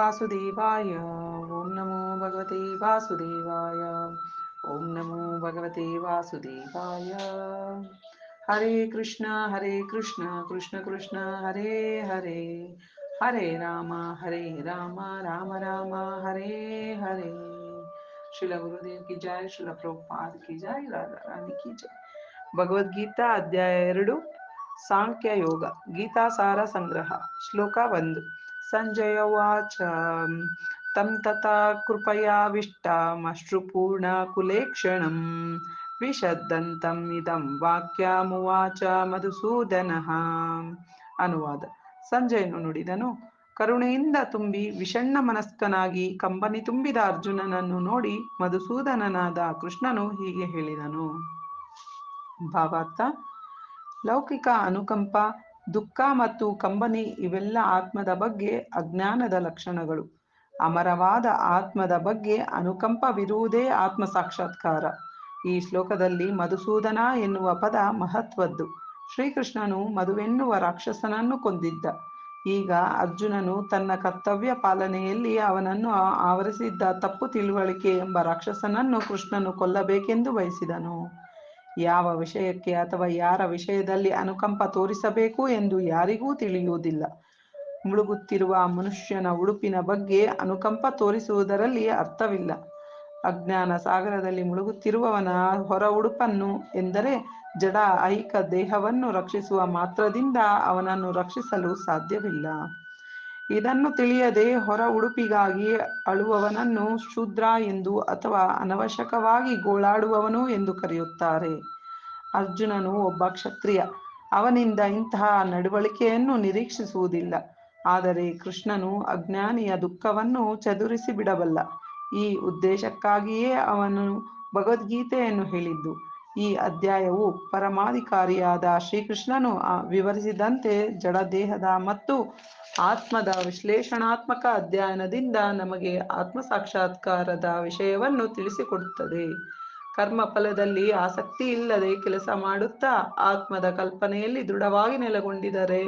वासुदेवाय ॐ नमो भगवते वासुदेवाय ॐ नमो भगवते वासुदेवाय हरे कृष्ण हरे कृष्ण कृष्ण कृष्ण हरे हरे हरे राम हरे राम राम राम हरे हरे शिला गुरुदेव की जय शिला प्रभुपाद की जय राधा रानी की जय ಭಗವದ್ಗೀತಾ ಅಧ್ಯಾಯ ಎರಡು ಸಾಂಖ್ಯ ಯೋಗ ಗೀತಾಸಾರ ಸಂಗ್ರಹ ಶ್ಲೋಕ ಒಂದು ಸಂಜಯ ವಾಚ ತಂ ಕೃಪಯಾವಿಷ್ಟಮಶ್ರುಪೂರ್ಣ ಕುಲೇಕ್ಷಣಂ ವಿಶದ್ದಂತಂ ಇದಂ ವಾಕ್ಯಮುವಾಚ ಮಧುಸೂದನಃ ಅನುವಾದ ಸಂಜಯನು ನುಡಿದನು, ಕರುಣೆಯಿಂದ ತುಂಬಿ ವಿಷಣ್ಣ ಮನಸ್ಕನಾಗಿ ಕಂಬನಿ ತುಂಬಿದ ಅರ್ಜುನನನ್ನು ನೋಡಿ ಮಧುಸೂದನನಾದ ಕೃಷ್ಣನು ಹೀಗೆ ಹೇಳಿದನು. ಭಾವಾರ್ಥ, ಲೌಕಿಕ ಅನುಕಂಪ ದುಃಖ ಮತ್ತು ಕಂಬನಿ ಇವೆಲ್ಲ ಆತ್ಮದ ಬಗ್ಗೆ ಅಜ್ಞಾನದ ಲಕ್ಷಣಗಳು. ಅಮರವಾದ ಆತ್ಮದ ಬಗ್ಗೆ ಅನುಕಂಪವಿರುವುದೇ ಆತ್ಮ ಸಾಕ್ಷಾತ್ಕಾರ ಈ ಶ್ಲೋಕದಲ್ಲಿ ಮಧುಸೂದನ ಎನ್ನುವ ಪದ ಮಹತ್ವದ್ದು. ಶ್ರೀಕೃಷ್ಣನು ಮಧುವೆನ್ನುವ ರಾಕ್ಷಸನನ್ನು ಕೊಂದಿದ್ದ. ಈಗ ಅರ್ಜುನನು ತನ್ನ ಕರ್ತವ್ಯ ಪಾಲನೆಯಲ್ಲಿ ಅವನನ್ನು ಆವರಿಸಿದ್ದ ತಪ್ಪು ತಿಳುವಳಿಕೆ ಎಂಬ ರಾಕ್ಷಸನನ್ನು ಕೃಷ್ಣನು ಕೊಲ್ಲಬೇಕೆಂದು ಬಯಸಿದನು. ಯಾವ ವಿಷಯಕ್ಕೆ ಅಥವಾ ಯಾರ ವಿಷಯದಲ್ಲಿ ಅನುಕಂಪ ತೋರಿಸಬೇಕು ಎಂದು ಯಾರಿಗೂ ತಿಳಿಯುವುದಿಲ್ಲ. ಮುಳುಗುತ್ತಿರುವ ಮನುಷ್ಯನ ಉಡುಪಿನ ಬಗ್ಗೆ ಅನುಕಂಪ ತೋರಿಸುವುದರಲ್ಲಿ ಅರ್ಥವಿಲ್ಲ. ಅಜ್ಞಾನ ಸಾಗರದಲ್ಲಿ ಮುಳುಗುತ್ತಿರುವವನ ಹೊರ ಉಡುಪನ್ನು ಎಂದರೆ ಜಡ ಐಕ ದೇಹವನ್ನು ರಕ್ಷಿಸುವ ಮಾತ್ರದಿಂದ ಅವನನ್ನು ರಕ್ಷಿಸಲು ಸಾಧ್ಯವಿಲ್ಲ. ಇದನ್ನು ತಿಳಿಯದೆ ಹೊರ ಉಡುಪಿಗಾಗಿ ಅಳುವವನನ್ನು ಶೂದ್ರ ಎಂದು ಅಥವಾ ಅನವಶ್ಯಕವಾಗಿ ಗೋಳಾಡುವವನು ಎಂದು ಕರೆಯುತ್ತಾರೆ. ಅರ್ಜುನನು ಒಬ್ಬ ಕ್ಷತ್ರಿಯ. ಅವನಿಂದ ಇಂತಹ ನಡವಳಿಕೆಯನ್ನು ನಿರೀಕ್ಷಿಸುವುದಿಲ್ಲ. ಆದರೆ ಕೃಷ್ಣನು ಅಜ್ಞಾನಿಯ ದುಃಖವನ್ನು ಚದುರಿಸಿ ಬಿಡಬಲ್ಲ. ಈ ಉದ್ದೇಶಕ್ಕಾಗಿಯೇ ಅವನು ಭಗವದ್ಗೀತೆಯನ್ನು ಹೇಳಿದ್ದು. ಈ ಅಧ್ಯಾಯವು ಪರಮಾಧಿಕಾರಿಯಾದ ಶ್ರೀಕೃಷ್ಣನು ವಿವರಿಸಿದಂತೆ ಜಡದೇಹದ ಮತ್ತು ಆತ್ಮದ ವಿಶ್ಲೇಷಣಾತ್ಮಕ ಅಧ್ಯಯನದಿಂದ ನಮಗೆ ಆತ್ಮ ಸಾಕ್ಷಾತ್ಕಾರದ ವಿಷಯವನ್ನು ತಿಳಿಸಿಕೊಡುತ್ತದೆ. ಕರ್ಮ ಫಲದಲ್ಲಿ ಆಸಕ್ತಿ ಇಲ್ಲದೆ ಕೆಲಸ ಮಾಡುತ್ತಾ ಆತ್ಮದ ಕಲ್ಪನೆಯಲ್ಲಿ ದೃಢವಾಗಿ ನೆಲೆಗೊಂಡಿದರೆ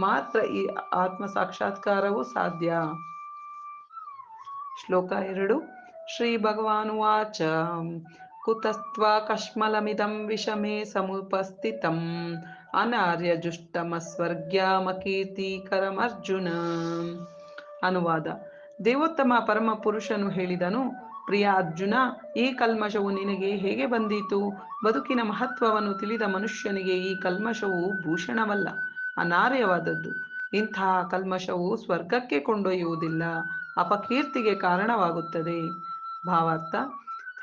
ಮಾತ್ರ ಈ ಆತ್ಮ ಸಾಕ್ಷಾತ್ಕಾರವು ಸಾಧ್ಯ. ಶ್ಲೋಕ ಎರಡು, ಶ್ರೀ ಭಗವಾನುವಾಚ ಕುತಸ್ತ್ವ ಕಶ್ಮಲಮಿದಂ ವಿಷಮೇ ಸಮುಪಸ್ಥಿತಂ ಅನಾರ್ಯಜುಷ್ಟಮಸ್ವರ್ಗ್ಯಾಮಕೀರ್ತಿಕರಮರ್ಜುನ ಅನುವಾದ ದೇವೋತ್ತಮ ಪರಮ ಪುರುಷನು ಹೇಳಿದನು, ಪ್ರಿಯ ಅರ್ಜುನ, ಈ ಕಲ್ಮಶವು ನಿನಗೆ ಹೇಗೆ ಬಂದೀತು? ಬದುಕಿನ ಮಹತ್ವವನ್ನು ತಿಳಿದ ಮನುಷ್ಯನಿಗೆ ಈ ಕಲ್ಮಶವು ಭೂಷಣವಲ್ಲ, ಅನಾರ್ಯವಾದದ್ದು. ಇಂತಹ ಕಲ್ಮಶವು ಸ್ವರ್ಗಕ್ಕೆ ಕೊಂಡೊಯ್ಯುವುದಿಲ್ಲ, ಅಪಕೀರ್ತಿಗೆ ಕಾರಣವಾಗುತ್ತದೆ. ಭಾವಾರ್ಥ.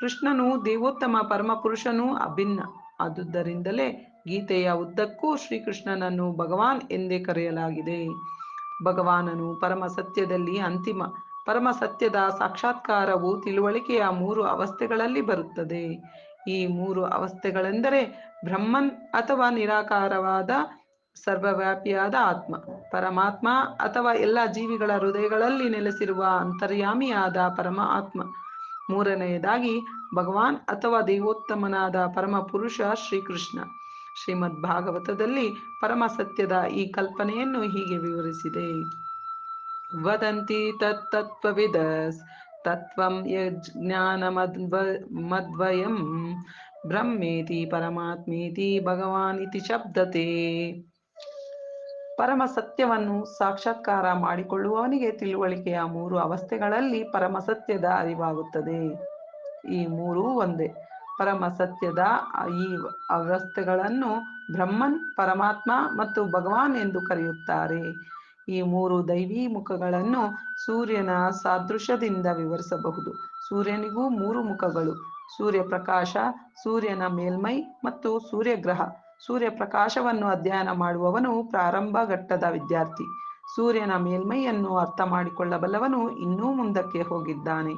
ಕೃಷ್ಣನು ದೇವೋತ್ತಮ ಪರಮಪುರುಷನು ಅಭಿನ್ನ. ಆದುದರಿಂದಲೇ ಗೀತೆಯ ಉದ್ದಕ್ಕೂ ಶ್ರೀಕೃಷ್ಣನನ್ನು ಭಗವಾನ್ ಎಂದೇ ಕರೆಯಲಾಗಿದೆ. ಭಗವಾನನು ಪರಮ ಸತ್ಯದಲ್ಲಿ ಅಂತಿಮ. ಪರಮ ಸತ್ಯದ ಸಾಕ್ಷಾತ್ಕಾರವು ತಿಳುವಳಿಕೆಯ ಮೂರು ಅವಸ್ಥೆಗಳಲ್ಲಿ ಬರುತ್ತದೆ. ಈ ಮೂರು ಅವಸ್ಥೆಗಳೆಂದರೆ ಬ್ರಹ್ಮನ್ ಅಥವಾ ನಿರಾಕಾರವಾದ, ಸರ್ವವ್ಯಾಪಿಯಾದ ಆತ್ಮ. ಪರಮಾತ್ಮ ಅಥವಾ ಎಲ್ಲ ಜೀವಿಗಳ ಹೃದಯಗಳಲ್ಲಿ ನೆಲೆಸಿರುವ ಅಂತರ್ಯಾಮಿಯಾದ ಪರಮ ಆತ್ಮ ಮೂರನೆಯದಾಗಿ ಭಗವಾನ್ ಅಥವಾ ದೇವೋತ್ತಮನಾದ ಪರಮ ಪುರುಷ ಶ್ರೀಕೃಷ್ಣ. ಶ್ರೀಮದ್ ಭಾಗವತದಲ್ಲಿ ಪರಮ ಸತ್ಯದ ಈ ಕಲ್ಪನೆಯನ್ನು ಹೀಗೆ ವಿವರಿಸಿದೆ. ವದಂತಿ ತತ್ತತ್ವವಿದಸ್ ತತ್ವಂ ಯಜ್ಞಾನಮದ್ವ ಮದ್ವಯಂ ಬ್ರಹ್ಮೇತಿ ಪರಮಾತ್ಮೇತಿ ಭಗವಾನ್ ಇತಿ ಶಬ್ದತೆ. ಪರಮ ಸತ್ಯವನ್ನು ಸಾಕ್ಷಾತ್ಕಾರ ಮಾಡಿಕೊಳ್ಳುವವನಿಗೆ ತಿಳುವಳಿಕೆಯ ಮೂರು ಅವಸ್ಥೆಗಳಲ್ಲಿ ಪರಮ ಸತ್ಯದ ಅರಿವಾಗುತ್ತದೆ. ಈ ಮೂರೂ ಒಂದೇ. ಪರಮ ಸತ್ಯದ ಈ ಅವಸ್ಥೆಗಳನ್ನು ಬ್ರಹ್ಮನ್, ಪರಮಾತ್ಮ ಮತ್ತು ಭಗವಾನ್ ಎಂದು ಕರೆಯುತ್ತಾರೆ. ಈ ಮೂರು ದೈವಿ ಮುಖಗಳನ್ನು ಸೂರ್ಯನ ಸಾದೃಶ್ಯದಿಂದ ವಿವರಿಸಬಹುದು. ಸೂರ್ಯನಿಗೂ ಮೂರು ಮುಖಗಳು. ಸೂರ್ಯಪ್ರಕಾಶ, ಸೂರ್ಯನ ಮೇಲ್ಮೈ ಮತ್ತು ಸೂರ್ಯಗ್ರಹ. ಸೂರ್ಯಪ್ರಕಾಶವನ್ನು ಅಧ್ಯಯನ ಮಾಡುವವನು ಪ್ರಾರಂಭ ಘಟ್ಟದ ವಿದ್ಯಾರ್ಥಿ. ಸೂರ್ಯನ ಮೇಲ್ಮೈಯನ್ನು ಅರ್ಥ ಮಾಡಿಕೊಳ್ಳಬಲ್ಲವನು ಇನ್ನೂ ಮುಂದಕ್ಕೆ ಹೋಗಿದ್ದಾನೆ.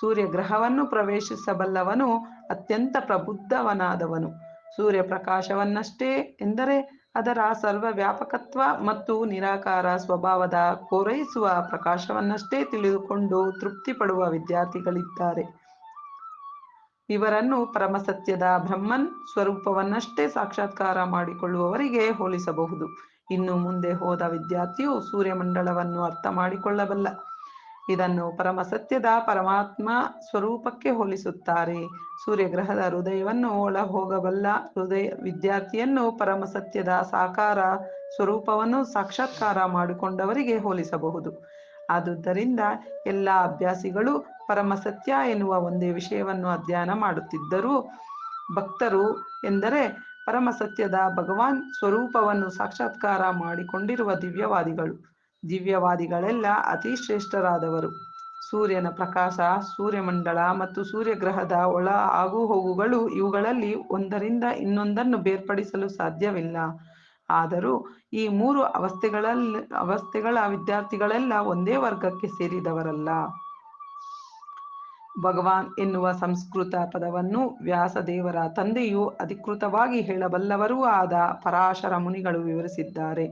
ಸೂರ್ಯ ಗ್ರಹವನ್ನು ಪ್ರವೇಶಿಸಬಲ್ಲವನು ಅತ್ಯಂತ ಪ್ರಬುದ್ಧವನಾದವನು. ಸೂರ್ಯಪ್ರಕಾಶವನ್ನಷ್ಟೇ ಎಂದರೆ ಅದರ ಸರ್ವವ್ಯಾಪಕತ್ವ ಮತ್ತು ನಿರಾಕಾರ ಸ್ವಭಾವದ ಪೂರೈಸುವ ಪ್ರಕಾಶವನ್ನಷ್ಟೇ ತಿಳಿದುಕೊಂಡು ತೃಪ್ತಿ ಪಡುವ ವಿದ್ಯಾರ್ಥಿಗಳಿದ್ದಾರೆ. ಇವರನ್ನು ಪರಮಸತ್ಯದ ಬ್ರಹ್ಮನ್ ಸ್ವರೂಪವನ್ನಷ್ಟೇ ಸಾಕ್ಷಾತ್ಕಾರ ಮಾಡಿಕೊಳ್ಳುವವರಿಗೆ ಹೋಲಿಸಬಹುದು. ಇನ್ನು ಮುಂದೆ ಹೋದ ವಿದ್ಯಾರ್ಥಿಯು ಸೂರ್ಯಮಂಡಲವನ್ನು ಅರ್ಥ ಮಾಡಿಕೊಳ್ಳಬಲ್ಲ. ಇದನ್ನು ಪರಮಸತ್ಯದ ಪರಮಾತ್ಮ ಸ್ವರೂಪಕ್ಕೆ ಹೋಲಿಸುತ್ತಾರೆ. ಸೂರ್ಯಗ್ರಹದ ಹೃದಯವನ್ನು ಒಳ ಹೋಗಬಲ್ಲ ಹೃದಯ ವಿದ್ಯಾರ್ಥಿಯನ್ನು ಪರಮಸತ್ಯದ ಸಾಕಾರ ಸ್ವರೂಪವನ್ನು ಸಾಕ್ಷಾತ್ಕಾರ ಮಾಡಿಕೊಂಡವರಿಗೆ ಹೋಲಿಸಬಹುದು. ಆದುದರಿಂದ ಎಲ್ಲ ಅಭ್ಯಾಸಿಗಳು ಪರಮ ಸತ್ಯ ಎನ್ನುವ ಒಂದೇ ವಿಷಯವನ್ನು ಅಧ್ಯಯನ ಮಾಡುತ್ತಿದ್ದರು. ಭಕ್ತರು ಎಂದರೆ ಪರಮ ಸತ್ಯದ ಭಗವಾನ್ ಸ್ವರೂಪವನ್ನು ಸಾಕ್ಷಾತ್ಕಾರ ಮಾಡಿಕೊಂಡಿರುವ ದಿವ್ಯವಾದಿಗಳು. ದಿವ್ಯವಾದಿಗಳೆಲ್ಲ ಅತಿ ಶ್ರೇಷ್ಠರಾದವರು. ಸೂರ್ಯನ ಪ್ರಕಾಶ, ಸೂರ್ಯಮಂಡಲ ಮತ್ತು ಸೂರ್ಯಗ್ರಹದ ಒಳ ಆಗು ಹೋಗುಗಳು ಇವುಗಳಲ್ಲಿ ಒಂದರಿಂದ ಇನ್ನೊಂದನ್ನು ಬೇರ್ಪಡಿಸಲು ಸಾಧ್ಯವಿಲ್ಲ. ಆದರೂ ಈ ಮೂರು ಅವಸ್ಥೆಗಳಲ್ಲಿ ಅವಸ್ಥೆಗಳ ವಿದ್ಯಾರ್ಥಿಗಳೆಲ್ಲ ಒಂದೇ ವರ್ಗಕ್ಕೆ ಸೇರಿದವರಲ್ಲ. ಭಗವಾನ್ ಎನ್ನುವ ಸಂಸ್ಕೃತ ಪದವನ್ನು ವ್ಯಾಸದೇವರ ತಂದೆಯು ಅಧಿಕೃತವಾಗಿ ಹೇಳಬಲ್ಲವರೂ ಆದ ಪರಾಶರ ಮುನಿಗಳು ವಿವರಿಸಿದ್ದಾರೆ.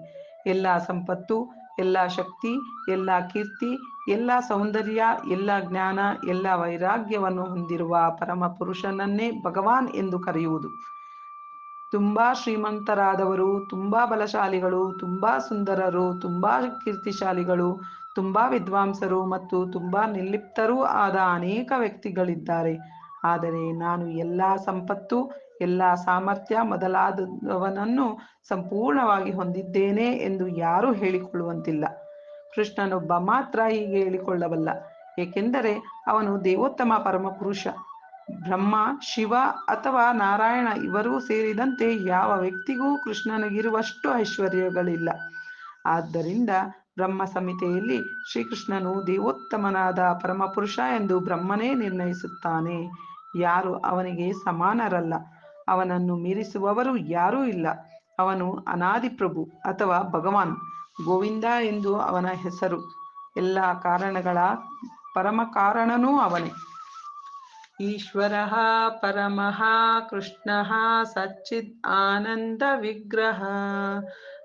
ಎಲ್ಲ ಸಂಪತ್ತು, ಎಲ್ಲ ಶಕ್ತಿ, ಎಲ್ಲ ಕೀರ್ತಿ, ಎಲ್ಲ ಸೌಂದರ್ಯ, ಎಲ್ಲ ಜ್ಞಾನ, ಎಲ್ಲ ವೈರಾಗ್ಯವನ್ನು ಹೊಂದಿರುವ ಪರಮ ಪುರುಷನನ್ನೇ ಭಗವಾನ್ ಎಂದು ಕರೆಯುವುದು. ತುಂಬಾ ಶ್ರೀಮಂತರಾದವರು, ತುಂಬಾ ಬಲಶಾಲಿಗಳು, ತುಂಬಾ ಸುಂದರರು, ತುಂಬಾ ಕೀರ್ತಿಶಾಲಿಗಳು, ತುಂಬಾ ವಿದ್ವಾಂಸರು ಮತ್ತು ತುಂಬಾ ನಿರ್ಲಿಪ್ತರೂ ಆದ ಅನೇಕ ವ್ಯಕ್ತಿಗಳಿದ್ದಾರೆ. ಆದರೆ ನಾನು ಎಲ್ಲ ಸಂಪತ್ತು, ಎಲ್ಲ ಸಾಮರ್ಥ್ಯ ಮೊದಲಾದವನನ್ನು ಸಂಪೂರ್ಣವಾಗಿ ಹೊಂದಿದ್ದೇನೆ ಎಂದು ಯಾರೂ ಹೇಳಿಕೊಳ್ಳುವಂತಿಲ್ಲ. ಕೃಷ್ಣನೊಬ್ಬ ಮಾತ್ರ ಹೀಗೆ ಹೇಳಿಕೊಳ್ಳಬಲ್ಲ. ಏಕೆಂದರೆ ಅವನು ದೇವೋತ್ತಮ ಪರಮಪುರುಷ. ಬ್ರಹ್ಮ, ಶಿವ ಅಥವಾ ನಾರಾಯಣ ಇವರೂ ಸೇರಿದಂತೆ ಯಾವ ವ್ಯಕ್ತಿಗೂ ಕೃಷ್ಣನಿಗಿರುವಷ್ಟು ಐಶ್ವರ್ಯಗಳಿಲ್ಲ. ಆದ್ದರಿಂದ ಬ್ರಹ್ಮ ಸಂಹಿತೆಯಲ್ಲಿ ಶ್ರೀಕೃಷ್ಣನು ದೇವೋತ್ತಮನಾದ ಪರಮಪುರುಷ ಎಂದು ಬ್ರಹ್ಮನೇ ನಿರ್ಣಯಿಸುತ್ತಾನೆ. ಯಾರು ಅವನಿಗೆ ಸಮಾನರಲ್ಲ, ಅವನನ್ನು ಮೀರಿಸುವವರು ಯಾರೂ ಇಲ್ಲ. ಅವನು ಅನಾದಿ ಪ್ರಭು ಅಥವಾ ಭಗವಾನ್, ಗೋವಿಂದ ಎಂದು ಅವನ ಹೆಸರು. ಎಲ್ಲ ಕಾರಣಗಳ ಪರಮ ಕಾರಣನೂ ಅವನೇ. ಈಶ್ವರ ಪರಮಃ ಕೃಷ್ಣಃ ಸಚಿತ್ ಆನಂದ ವಿಗ್ರಹ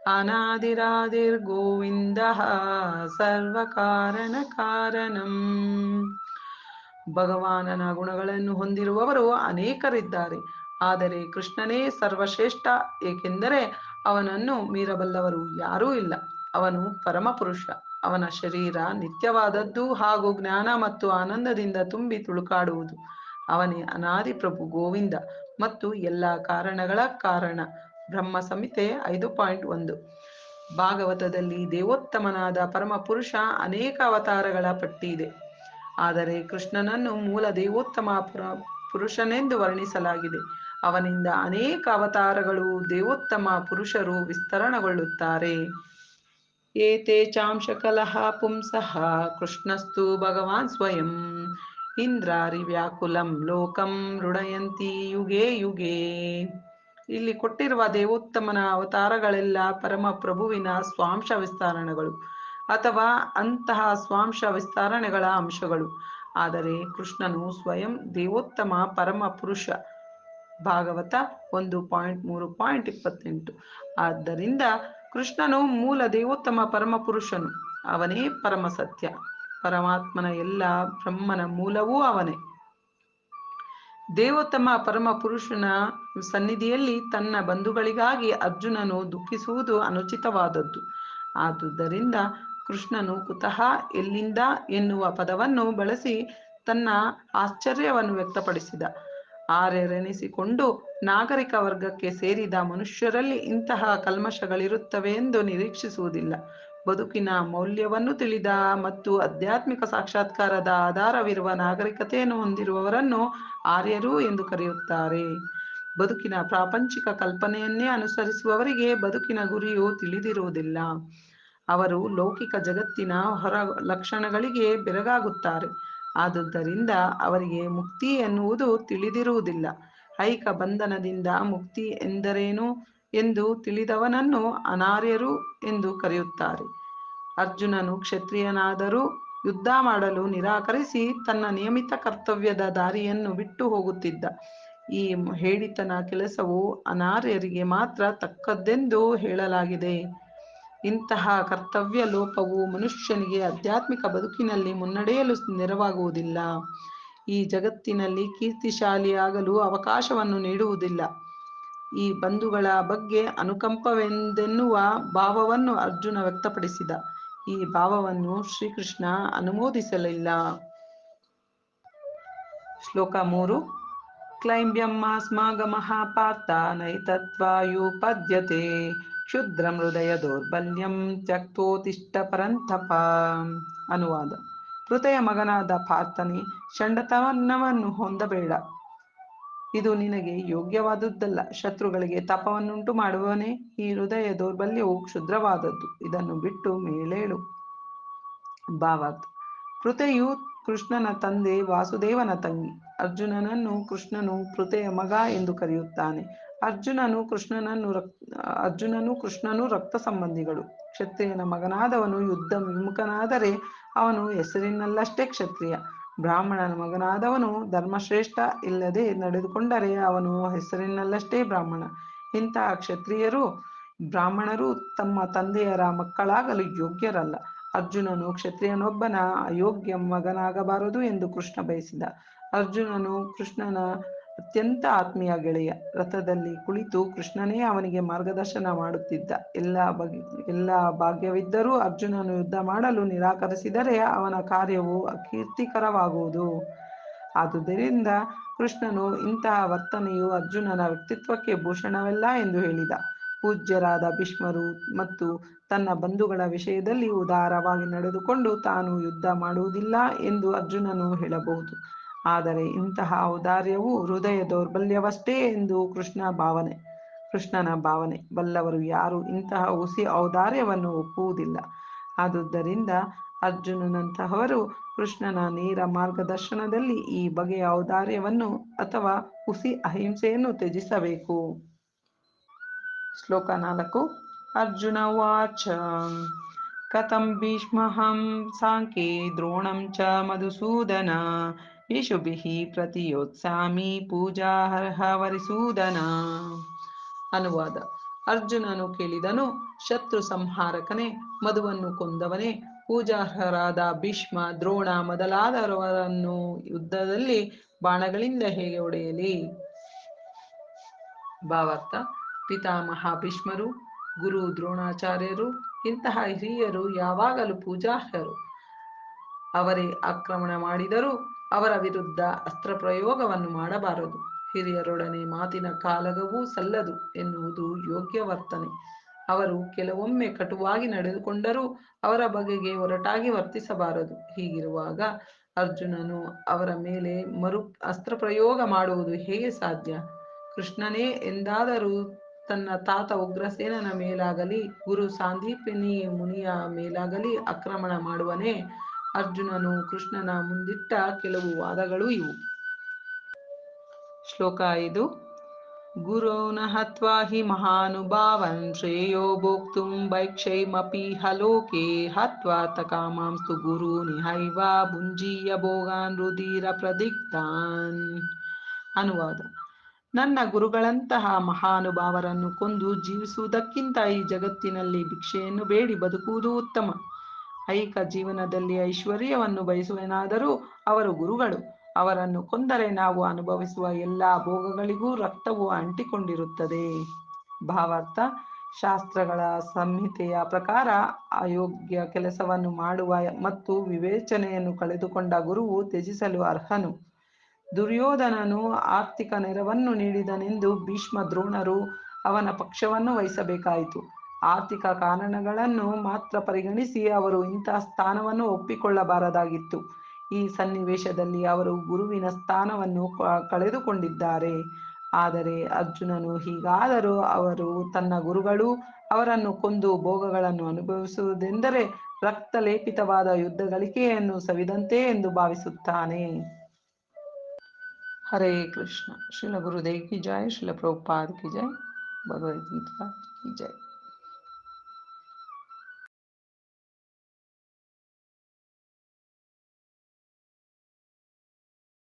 ಅನಾದಿರಾದಿರ್ಗೋವಿಂದ ಸರ್ವಕಾರಣ ಕಾರಣಂ ಭಗವಾನನ ಗುಣಗಳನ್ನು ಹೊಂದಿರುವವರು ಅನೇಕರಿದ್ದಾರೆ. ಆದರೆ ಕೃಷ್ಣನೇ ಸರ್ವಶ್ರೇಷ್ಠ, ಏಕೆಂದರೆ ಅವನನ್ನು ಮೀರಬಲ್ಲವರು ಯಾರೂ ಇಲ್ಲ. ಅವನು ಪರಮಪುರುಷ. ಅವನ ಶರೀರ ನಿತ್ಯವಾದದ್ದು ಹಾಗೂ ಜ್ಞಾನ ಮತ್ತು ಆನಂದದಿಂದ ತುಂಬಿ ತುಳುಕಾಡುವುದು. ಅವನೇ ಅನಾದಿ ಪ್ರಭು ಗೋವಿಂದ ಮತ್ತು ಎಲ್ಲ ಕಾರಣಗಳ ಕಾರಣ. ಬ್ರಹ್ಮ ಸಂಹಿತೆ ಐದು ಪಾಯಿಂಟ್ ಒಂದು. ಭಾಗವತದಲ್ಲಿ ದೇವೋತ್ತಮನಾದ ಪರಮಪುರುಷ ಅನೇಕ ಅವತಾರಗಳ ಪಟ್ಟಿ ಇದೆ. ಆದರೆ ಕೃಷ್ಣನನ್ನು ಮೂಲ ದೇವೋತ್ತಮ ಪುರ, ಪುರುಷನೆಂದು ವರ್ಣಿಸಲಾಗಿದೆ. ಅವನಿಂದ ಅನೇಕ ಅವತಾರಗಳು ದೇವೋತ್ತಮ ಪುರುಷರು ವಿಸ್ತರಣಗೊಳ್ಳುತ್ತಾರೆ. ಏತೆ ಚಾಂಶಕಲಹ ಪುಂಸಃ ಕೃಷ್ಣಸ್ತು ಭಗವಾನ್ ಸ್ವಯಂ. ಇಂದ್ರಾರಿ ವ್ಯಾಕುಲಂ ಲೋಕಂ ಋಣಯಂತಿ ಯುಗೆ ಯುಗೆ. ಇಲ್ಲಿ ಕೊಟ್ಟಿರುವ ದೇವೋತ್ತಮನ ಅವತಾರಗಳೆಲ್ಲ ಪರಮ ಪ್ರಭುವಿನ ಸ್ವಾಂಶ ವಿಸ್ತರಣೆಗಳು ಅಥವಾ ಅಂತಹ ಸ್ವಾಂಶ ವಿಸ್ತರಣೆಗಳ ಅಂಶಗಳು. ಆದರೆ ಕೃಷ್ಣನು ಸ್ವಯಂ ದೇವೋತ್ತಮ ಪರಮ ಪುರುಷ. ಭಾಗವತ ಒಂದು ಪಾಯಿಂಟ್ ಮೂರು ಪಾಯಿಂಟ್ ಇಪ್ಪತ್ತೆಂಟು. ಆದ್ದರಿಂದ ಕೃಷ್ಣನು ಮೂಲ ದೇವೋತ್ತಮ ಪರಮ ಪುರುಷನು. ಅವನೇ ಪರಮ ಸತ್ಯ. ಪರಮಾತ್ಮನ ಎಲ್ಲ ಬ್ರಹ್ಮನ ಮೂಲವೂ ಅವನೇ. ದೇವೋತ್ತಮ ಪರಮ ಪುರುಷನ ಸನ್ನಿಧಿಯಲ್ಲಿ ತನ್ನ ಬಂಧುಗಳಿಗಾಗಿ ಅರ್ಜುನನು ದುಃಖಿಸುವುದು ಅನುಚಿತವಾದದ್ದು. ಆದುದರಿಂದ ಕೃಷ್ಣನು ಕುತಃ ಎಲ್ಲಿಂದ ಎನ್ನುವ ಪದವನ್ನು ಬಳಸಿ ತನ್ನ ಆಶ್ಚರ್ಯವನ್ನು ವ್ಯಕ್ತಪಡಿಸಿದ. ಆರೆರೆನಿಸಿಕೊಂಡು ನಾಗರಿಕ ವರ್ಗಕ್ಕೆ ಸೇರಿದ ಮನುಷ್ಯರಲ್ಲಿ ಇಂತಹ ಕಲ್ಮಶಗಳಿರುತ್ತವೆ ಎಂದು ನಿರೀಕ್ಷಿಸುವುದಿಲ್ಲ. ಬದುಕಿನ ಮೌಲ್ಯವನ್ನು ತಿಳಿದ ಮತ್ತು ಆಧ್ಯಾತ್ಮಿಕ ಸಾಕ್ಷಾತ್ಕಾರದ ಆಧಾರವಿರುವ ನಾಗರಿಕತೆಯನ್ನು ಹೊಂದಿರುವವರನ್ನು ಆರ್ಯರು ಎಂದು ಕರೆಯುತ್ತಾರೆ. ಬದುಕಿನ ಪ್ರಾಪಂಚಿಕ ಕಲ್ಪನೆಯನ್ನೇ ಅನುಸರಿಸುವವರಿಗೆ ಬದುಕಿನ ಗುರಿಯು ತಿಳಿದಿರುವುದಿಲ್ಲ. ಅವರು ಲೌಕಿಕ ಜಗತ್ತಿನ ಹೊರ ಲಕ್ಷಣಗಳಿಗೆ ಬೆರಗಾಗುತ್ತಾರೆ. ಆದುದರಿಂದ ಅವರಿಗೆ ಮುಕ್ತಿ ಎನ್ನುವುದು ತಿಳಿದಿರುವುದಿಲ್ಲ. ಐಕ ಬಂಧನದಿಂದ ಮುಕ್ತಿ ಎಂದರೇನು? ಎಂದು ತಿಳಿದವನನ್ನು ಅನಾರ್ಯರು ಎಂದು ಕರೆಯುತ್ತಾರೆ. ಅರ್ಜುನನು ಕ್ಷತ್ರಿಯನಾದರೂ ಯುದ್ಧ ಮಾಡಲು ನಿರಾಕರಿಸಿ ತನ್ನ ನಿಯಮಿತ ಕರ್ತವ್ಯದ ದಾರಿಯನ್ನು ಬಿಟ್ಟು ಹೋಗುತ್ತಿದ್ದ. ಈ ಹೇಳಿತನ ಕೆಲಸವು ಅನಾರ್ಯರಿಗೆ ಮಾತ್ರ ತಕ್ಕದ್ದೆಂದು ಹೇಳಲಾಗಿದೆ. ಇಂತಹ ಕರ್ತವ್ಯ ಲೋಪವು ಮನುಷ್ಯನಿಗೆ ಆಧ್ಯಾತ್ಮಿಕ ಬದುಕಿನಲ್ಲಿ ಮುನ್ನಡೆಯಲು ನೆರವಾಗುವುದಿಲ್ಲ. ಈ ಜಗತ್ತಿನಲ್ಲಿ ಕೀರ್ತಿಶಾಲಿಯಾಗಲು ಅವಕಾಶವನ್ನು ನೀಡುವುದಿಲ್ಲ. ಈ ಬಂಧುಗಳ ಬಗ್ಗೆ ಅನುಕಂಪವೆಂದೆನ್ನುವ ಭಾವವನ್ನು ಅರ್ಜುನ ವ್ಯಕ್ತಪಡಿಸಿದ. ಈ ಭಾವವನ್ನು ಶ್ರೀಕೃಷ್ಣ ಅನುಮೋದಿಸಲಿಲ್ಲ. ಶ್ಲೋಕ ಮೂರು. ಕ್ಲೈಂಬ್ಯಮ್ಮಾಸ್ಮಾಗಮಃ ಪಾರ್ಥ ನೈತತ್ವಾಯುಪದ್ಯತೆ ಕ್ಷುದ್ರ ಹೃದಯ ದೌರ್ಬಲ್ಯಂ ತ್ಯಕ್ತೋತಿಷ್ಠ ಪರಂತಪ ಅನುವಾದ. ಹೃದಯ ಮಗನಾದ ಪಾರ್ಥನೆ ಷಂಡತನವನ್ನು ಹೊಂದಬೇಡ. ಇದು ನಿನಗೆ ಯೋಗ್ಯವಾದುದಲ್ಲ ಶತ್ರುಗಳಿಗೆ ತಪವನ್ನುಂಟು ಮಾಡುವವನೇ ಈ ಹೃದಯ ದೌರ್ಬಲ್ಯವು ಕ್ಷುದ್ರವಾದದ್ದು. ಇದನ್ನು ಬಿಟ್ಟು ಮೇಲೇಳು. ಭಾವಾರ್ಥ ಕೃತೆಯು ಕೃಷ್ಣನ ತಂದೆ ವಾಸುದೇವನ ತಂಗಿ. ಅರ್ಜುನನನ್ನು ಕೃಷ್ಣನು ಕೃತೆಯ ಮಗ ಎಂದು ಕರೆಯುತ್ತಾನೆ. ಅರ್ಜುನನು ಕೃಷ್ಣನನ್ನು ರಕ್, ಅರ್ಜುನನು ಕೃಷ್ಣನು ರಕ್ತ ಸಂಬಂಧಿಗಳು. ಕ್ಷತ್ರಿಯನ ಮಗನಾದವನು ಯುದ್ಧ ವಿಮುಖನಾದರೆ ಅವನು ಹೆಸರಿನಲ್ಲಷ್ಟೇ ಕ್ಷತ್ರಿಯ. ಬ್ರಾಹ್ಮಣನ ಮಗನಾದವನು ಧರ್ಮಶ್ರೇಷ್ಠ ಇಲ್ಲದೆ ನಡೆದುಕೊಂಡರೆ ಅವನು ಹೆಸರಿನಲ್ಲಷ್ಟೇ ಬ್ರಾಹ್ಮಣ. ಇಂತಹ ಕ್ಷತ್ರಿಯರು ಬ್ರಾಹ್ಮಣರು ತಮ್ಮ ತಂದೆಯರ ಮಕ್ಕಳಾಗಲು ಯೋಗ್ಯರಲ್ಲ. ಅರ್ಜುನನು ಕ್ಷತ್ರಿಯನೊಬ್ಬನ ಅಯೋಗ್ಯ ಮಗನಾಗಬಾರದು ಎಂದು ಕೃಷ್ಣ ಬಯಸಿದ. ಅರ್ಜುನನು ಕೃಷ್ಣನ ಅತ್ಯಂತ ಆತ್ಮೀಯ ಗೆಳೆಯ ರಥದಲ್ಲಿ ಕುಳಿತು ಕೃಷ್ಣನೇ ಅವನಿಗೆ ಮಾರ್ಗದರ್ಶನ ಮಾಡುತ್ತಿದ್ದ. ಎಲ್ಲ ಎಲ್ಲ ಭಾಗ್ಯವಿದ್ದರೂ ಅರ್ಜುನನು ಯುದ್ಧ ಮಾಡಲು ನಿರಾಕರಿಸಿದರೆ ಅವನ ಕಾರ್ಯವು ಅಕೀರ್ತಿಕರವಾಗುವುದು. ಆದುದರಿಂದ ಕೃಷ್ಣನು ಇಂತಹ ವರ್ತನೆಯು ಅರ್ಜುನನ ವ್ಯಕ್ತಿತ್ವಕ್ಕೆ ಭೂಷಣವಲ್ಲ ಎಂದು ಹೇಳಿದ. ಪೂಜ್ಯರಾದ ಭೀಷ್ಮರು ಮತ್ತು ತನ್ನ ಬಂಧುಗಳ ವಿಷಯದಲ್ಲಿ ಉದಾರವಾಗಿ ನಡೆದುಕೊಂಡು ತಾನು ಯುದ್ಧ ಮಾಡುವುದಿಲ್ಲ ಎಂದು ಅರ್ಜುನನು ಹೇಳಬಹುದು. ಆದರೆ ಇಂತಹ ಔದಾರ್ಯವು ಹೃದಯ ದೌರ್ಬಲ್ಯವಷ್ಟೇ ಎಂದು ಕೃಷ್ಣ ಭಾವನೆ, ಕೃಷ್ಣನ ಭಾವನೆ. ಬಲ್ಲವರು ಯಾರು ಇಂತಹ ಹುಸಿ ಔದಾರ್ಯವನ್ನು ಒಪ್ಪುವುದಿಲ್ಲ. ಆದುದರಿಂದ ಅರ್ಜುನನಂತಹವರು ಕೃಷ್ಣನ ನೇರ ಮಾರ್ಗದರ್ಶನದಲ್ಲಿ ಈ ಬಗೆಯ ಔದಾರ್ಯವನ್ನು ಅಥವಾ ಹುಸಿ ಅಹಿಂಸೆಯನ್ನು ತ್ಯಜಿಸಬೇಕು. ಶ್ಲೋಕ ನಾಲ್ಕು, ಅರ್ಜುನ ವಾಚ. ಕಥಂ ಭೀಷ್ಮಹಂ ಸಾಂಖ್ಯೆ ದ್ರೋಣಂ ಚ ಮಧುಸೂದನ. ಯಶುಭಿಃ ಪ್ರತಿಯೋತ್ಸಾಮಿ ಪೂಜಾರ್ಹ ವರಿಸೂದನ ಅನುವಾದ. ಅರ್ಜುನನು ಕೇಳಿದನು, ಶತ್ರು ಸಂಹಾರಕನೇ, ಮಧುವನ್ನು ಕೊಂದವನೇ, ಪೂಜಾರ್ಹರಾದ ಭೀಷ್ಮ, ದ್ರೋಣ ಮೊದಲಾದವರನ್ನು ಯುದ್ಧದಲ್ಲಿ ಬಾಣಗಳಿಂದ ಹೇಗೆ ಒಡೆಯಲಿ ಭಾವಾರ್ಥ. ಪಿತಾಮಹ ಭೀಷ್ಮರು, ಗುರು ದ್ರೋಣಾಚಾರ್ಯರು, ಇಂತಹ ಹಿರಿಯರು ಯಾವಾಗಲೂ ಪೂಜಾರ್ಹರು. ಅವರೇ ಆಕ್ರಮಣ ಮಾಡಿದರೂ ಅವರ ವಿರುದ್ಧ ಅಸ್ತ್ರ ಪ್ರಯೋಗವನ್ನು ಮಾಡಬಾರದು. ಹಿರಿಯರೊಡನೆ ಮಾತಿನ ಕಾಲಗವೂ ಸಲ್ಲದು ಎನ್ನುವುದು ಯೋಗ್ಯ ವರ್ತನೆ ಅವರು ಕೆಲವೊಮ್ಮೆ ಕಟುವಾಗಿ ನಡೆದುಕೊಂಡರೂ ಅವರ ಬಗೆಗೆ ಒರಟಾಗಿ ವರ್ತಿಸಬಾರದು. ಹೀಗಿರುವಾಗ ಅರ್ಜುನನು ಅವರ ಮೇಲೆ ಮರು ಅಸ್ತ್ರ ಪ್ರಯೋಗ ಮಾಡುವುದು ಹೇಗೆ ಸಾಧ್ಯ? ಕೃಷ್ಣನೇ ಎಂದಾದರೂ ತನ್ನ ತಾತ ಉಗ್ರಸೇನನ ಮೇಲಾಗಲಿ, ಗುರು ಸಾಂದೀಪಿನಿ ಮುನಿಯ ಮೇಲಾಗಲಿ ಆಕ್ರಮಣ ಮಾಡುವನೇ ಅರ್ಜುನನು ಕೃಷ್ಣನ ಮುಂದಿಟ್ಟ ಕೆಲವು ವಾದಗಳು ಇವು. ಶ್ಲೋಕ ಐದು. ಗುರೋನ ಹತ್ವಾ ಹಿ ಮಹಾನುಭಾವನ್ ಶ್ರೇಯೋ ಭೋಕ್ತು ಭೈಕ್ಷೈಮಪಿ ಹಲೋಕೆ ಹತ್ವಾ ತಕಾಮಾಂಸ್ತು ಗುರು ನಿಹೈವ ಭುಂಜೀಯ ಭೋಗಾನ್ ರುಧಿರ ಪ್ರದಿಕ್ತಾನ್ ಅನುವಾದ. ನನ್ನ ಗುರುಗಳಂತಹ ಮಹಾನುಭಾವರನ್ನು ಕೊಂದು ಜೀವಿಸುವುದಕ್ಕಿಂತ ಈ ಜಗತ್ತಿನಲ್ಲಿ ಭಿಕ್ಷೆಯನ್ನು ಬೇಡಿ ಬದುಕುವುದು ಉತ್ತಮ. ಐಕ ಜೀವನದಲ್ಲಿ ಐಶ್ವರ್ಯವನ್ನು ಬಯಸುವನಾದರೂ ಅವರು ಗುರುಗಳು. ಅವರನ್ನು ಕೊಂದರೆ ನಾವು ಅನುಭವಿಸುವ ಎಲ್ಲ ಭೋಗಗಳಿಗೂ ರಕ್ತವು ಅಂಟಿಕೊಂಡಿರುತ್ತದೆ. ಭಾವಾರ್ಥ, ಶಾಸ್ತ್ರಗಳ ಸಂಹಿತೆಯ ಪ್ರಕಾರ ಅಯೋಗ್ಯ ಕೆಲಸವನ್ನು ಮಾಡುವ ಮತ್ತು ವಿವೇಚನೆಯನ್ನು ಕಳೆದುಕೊಂಡ ಗುರುವು ತ್ಯಜಿಸಲು ಅರ್ಹನು. ದುರ್ಯೋಧನನು ಆರ್ಥಿಕ ನೆರವನ್ನು ನೀಡಿದನೆಂದು ಭೀಷ್ಮ ದ್ರೋಣರು ಅವನ ಪಕ್ಷವನ್ನು ವಹಿಸಬೇಕಾಯಿತು. ಆರ್ಥಿಕ ಕಾರಣಗಳನ್ನು ಮಾತ್ರ ಪರಿಗಣಿಸಿ ಅವರು ಇಂತಹ ಸ್ಥಾನವನ್ನು ಒಪ್ಪಿಕೊಳ್ಳಬಾರದಾಗಿತ್ತು. ಈ ಸನ್ನಿವೇಶದಲ್ಲಿ ಅವರು ಗುರುವಿನ ಸ್ಥಾನವನ್ನು ಕಳೆದುಕೊಂಡಿದ್ದಾರೆ. ಆದರೆ ಅರ್ಜುನನು ಹೀಗಾದರೂ ಅವರು ತನ್ನ ಗುರುಗಳು ಅವರನ್ನು ಕೊಂದು ಭೋಗಗಳನ್ನು ಅನುಭವಿಸುವುದೆಂದರೆ ರಕ್ತ ಲೇಪಿತವಾದ ಯುದ್ಧ ಗಳಿಕೆಯನ್ನು ಸವಿದಂತೆ ಎಂದು ಭಾವಿಸುತ್ತಾನೆ. ಹರೇ ಕೃಷ್ಣ. ಶ್ರೀಲ ಗುರುದೇವ್ ಕಿ ಜಯ ಶ್ರೀಲ ಪ್ರಭುಪಾದ್ ಕಿ ಜಯ ಭಗವದ್ಗೀತಾ ಕಿ ಜಯ